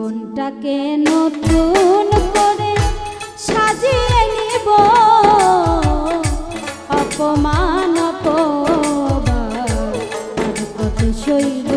জীবনটাকে নতুন করে সাজিয়ে নিব? অপমান অপমান কত শৈল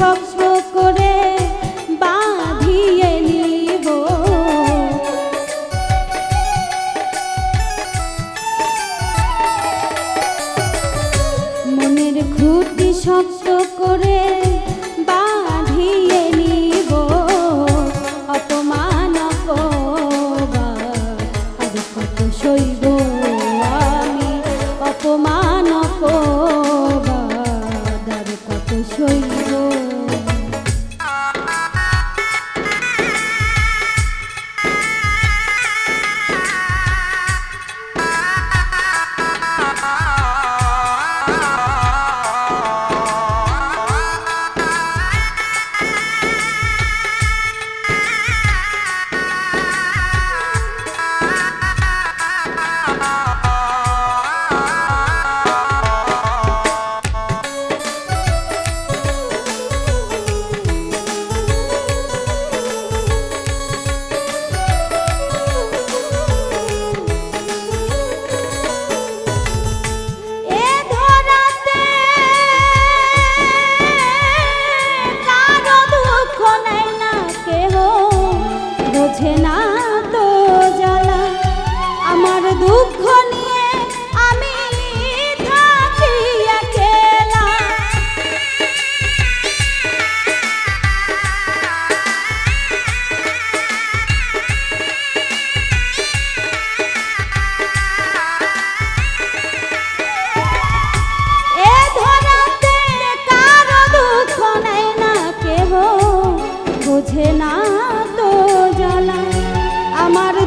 comes from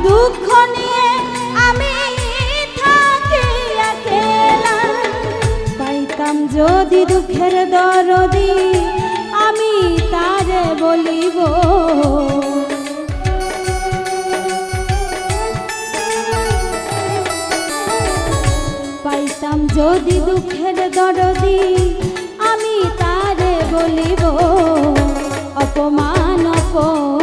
দুঃখ নিয়ে আমি থাকি পাইতাম যদি দুঃখের দরদি, আমি তারে বলিব। পাইতাম যদি দুঃখের দরদি, আমি তারে বলিব। অপমান অপমান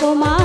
তোমার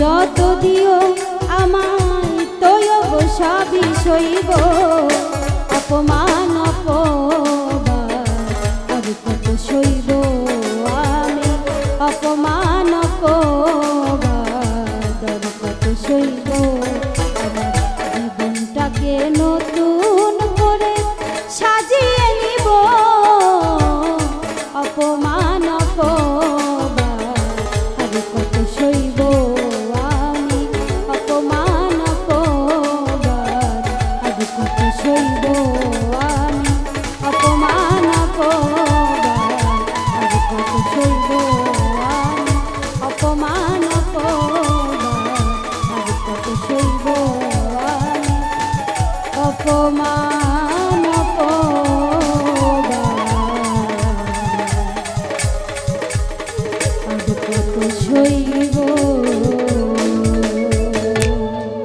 যত দিও, আমায় তৈব সবই সইব। অপমান আর কত সইব আমি? অপমান আর কত সইব অপমান